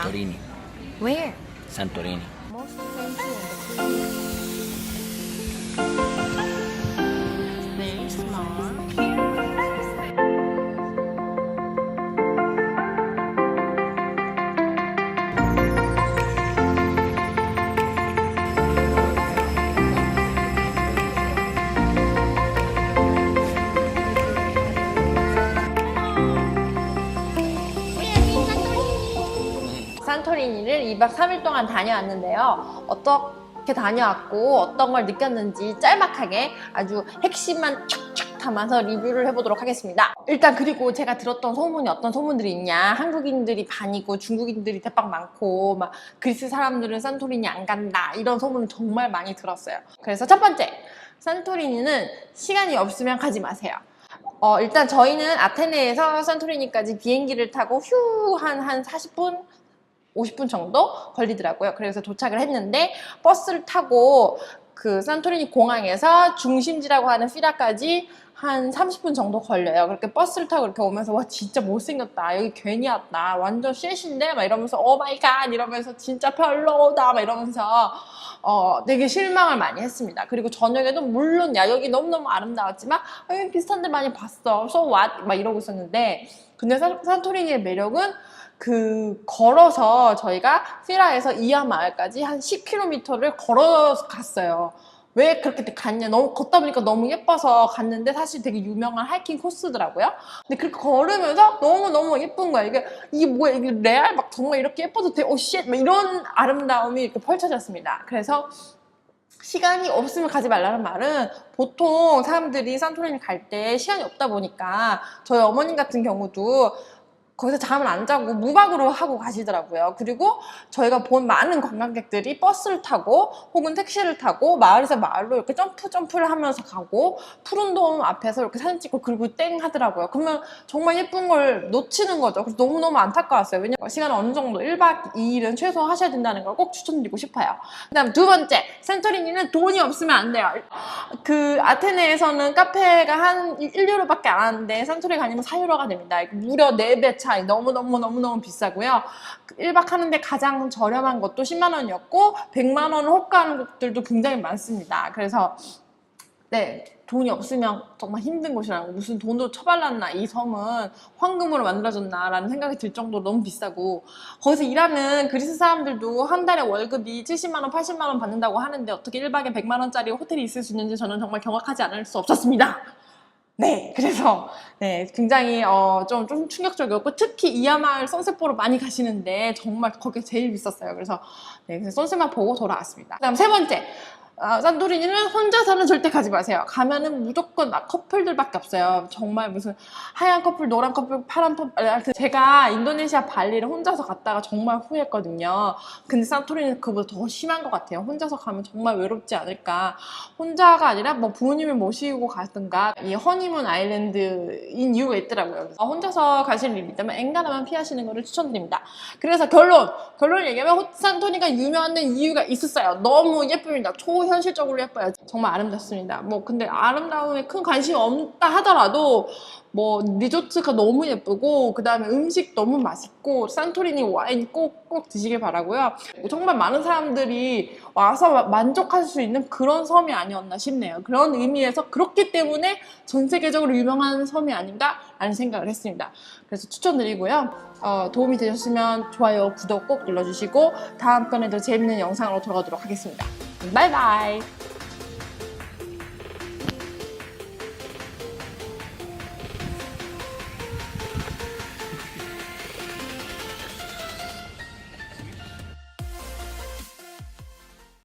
Santorini. Where? Santorini. 2박 3일 동안 다녀왔는데요. 어떻게 다녀왔고 어떤 걸 느꼈는지 짤막하게 아주 핵심만 촥촥 담아서 리뷰를 해보도록 하겠습니다. 일단 그리고 제가 들었던 소문이 어떤 소문들이 있냐. 한국인들이 반이고 중국인들이 대빵 많고 막 그리스 사람들은 산토리니 안 간다. 이런 소문을 정말 많이 들었어요. 그래서 첫 번째, 산토리니는 시간이 없으면 가지 마세요. 어, 일단 저희는 아테네에서 산토리니까지 비행기를 타고 휴 한 한 40분 50분 정도 걸리더라고요. 그래서 도착을 했는데 버스를 타고 그 산토리니 공항에서 중심지라고 하는 피라까지 한 30분 정도 걸려요. 그렇게 버스를 타고 이렇게 오면서 와 진짜 못생겼다. 여기 괜히 왔다. 완전 쉣인데 막 이러면서 오 마이 갓 이러면서 진짜 별로다 막 이러면서 어 되게 실망을 많이 했습니다. 그리고 저녁에도 물론 야 여기 너무너무 아름다웠지만 아, 여기 비슷한 데 많이 봤어. So what? 막 이러고 있었는데 근데 산- 산토리니의 매력은 그 걸어서 저희가 피라에서 이하 마을까지 한 10km를 걸어서 갔어요. 왜 그렇게 갔냐? 너무 걷다 보니까 너무 예뻐서 갔는데 사실 되게 유명한 하이킹 코스더라고요. 근데 그렇게 걸으면서 너무 너무 예쁜 거야. 이게 이게 뭐야? 이게 레알 막 정말 이렇게 예뻐도 돼? 오 쉣! 막 이런 아름다움이 이렇게 펼쳐졌습니다. 그래서 시간이 없으면 가지 말라는 말은 보통 사람들이 산토리니 갈 때 시간이 없다 보니까 저희 어머님 같은 경우도 거기서 잠을 안 자고 무박으로 하고 가시더라고요. 그리고 저희가 본 많은 관광객들이 버스를 타고 혹은 택시를 타고 마을에서 마을로 이렇게 점프 점프를 하면서 가고 푸른 돔 앞에서 이렇게 사진 찍고 그리고 땡 하더라고요. 그러면 정말 예쁜 걸 놓치는 거죠. 그래서 너무너무 안타까웠어요. 왜냐면 시간은 어느 정도 1박 2일은 최소 하셔야 된다는 걸 꼭 추천드리고 싶어요. 그 다음 두 번째, 센토리니는 돈이 없으면 안 돼요. 그 아테네에서는 카페가 한 1유로밖에 안 하는데 산토리 가면 4유로가 됩니다. 무려 4배 차 이. 너무너무너무너무 비싸고요. 1박 하는데 가장 저렴한 것도 10만 원이었고 100만 원을 호가하는 곳들도 굉장히 많습니다. 그래서 네, 돈이 없으면 정말 힘든 곳이라고 무슨 돈도 처발랐나 이 섬은 황금으로 만들어졌나라는 생각이 들 정도로 너무 비싸고 거기서 일하는 그리스 사람들도 한 달에 월급이 70만 원, 80만 원 받는다고 하는데 어떻게 1박에 100만 원짜리 호텔이 있을 수 있는지 저는 정말 경악하지 않을 수 없었습니다. 네, 그래서 네, 굉장히 어, 좀, 좀 충격적이었고 특히 이하마을 선셋 보러 많이 가시는데 정말 거기 제일 비쌌어요. 그래서 네, 선셋만 보고 돌아왔습니다. 그다음 세 번째. 어, 산토리니는 혼자서는 절대 가지 마세요. 가면은 무조건 막 커플들밖에 없어요. 정말 무슨 하얀 커플, 노란 커플, 파란 커플. 아니, 하여튼 제가 인도네시아 발리를 혼자서 갔다가 정말 후회했거든요. 근데 산토리니는 그보다 더 심한 것 같아요. 혼자서 가면 정말 외롭지 않을까. 혼자가 아니라 뭐 부모님을 모시고 가든가 이 허니문 아일랜드인 이유가 있더라고요. 그래서 혼자서 가실 일이 있다면 엔간하면 피하시는 것을 추천드립니다. 그래서 결론! 결론을 얘기하면 호- 산토니가 유명한 이유가 있었어요. 너무 예쁩니다. 초 현실적으로 예뻐요. 정말 아름답습니다. 뭐 근데 아름다움에 큰 관심이 없다 하더라도 뭐 리조트가 너무 예쁘고 그 다음에 음식 너무 맛있고 산토리니 와인 꼭 꼭 드시길 바라고요. 정말 많은 사람들이 와서 마- 만족할 수 있는 그런 섬이 아니었나 싶네요. 그런 의미에서 그렇기 때문에 전 세계적으로 유명한 섬이 아닌가 라는 생각을 했습니다. 그래서 추천드리고요. 어, 도움이 되셨으면 좋아요, 구독 꼭 눌러주시고 다음 편에도 재밌는 영상으로 돌아오도록 하겠습니다. 바이바이!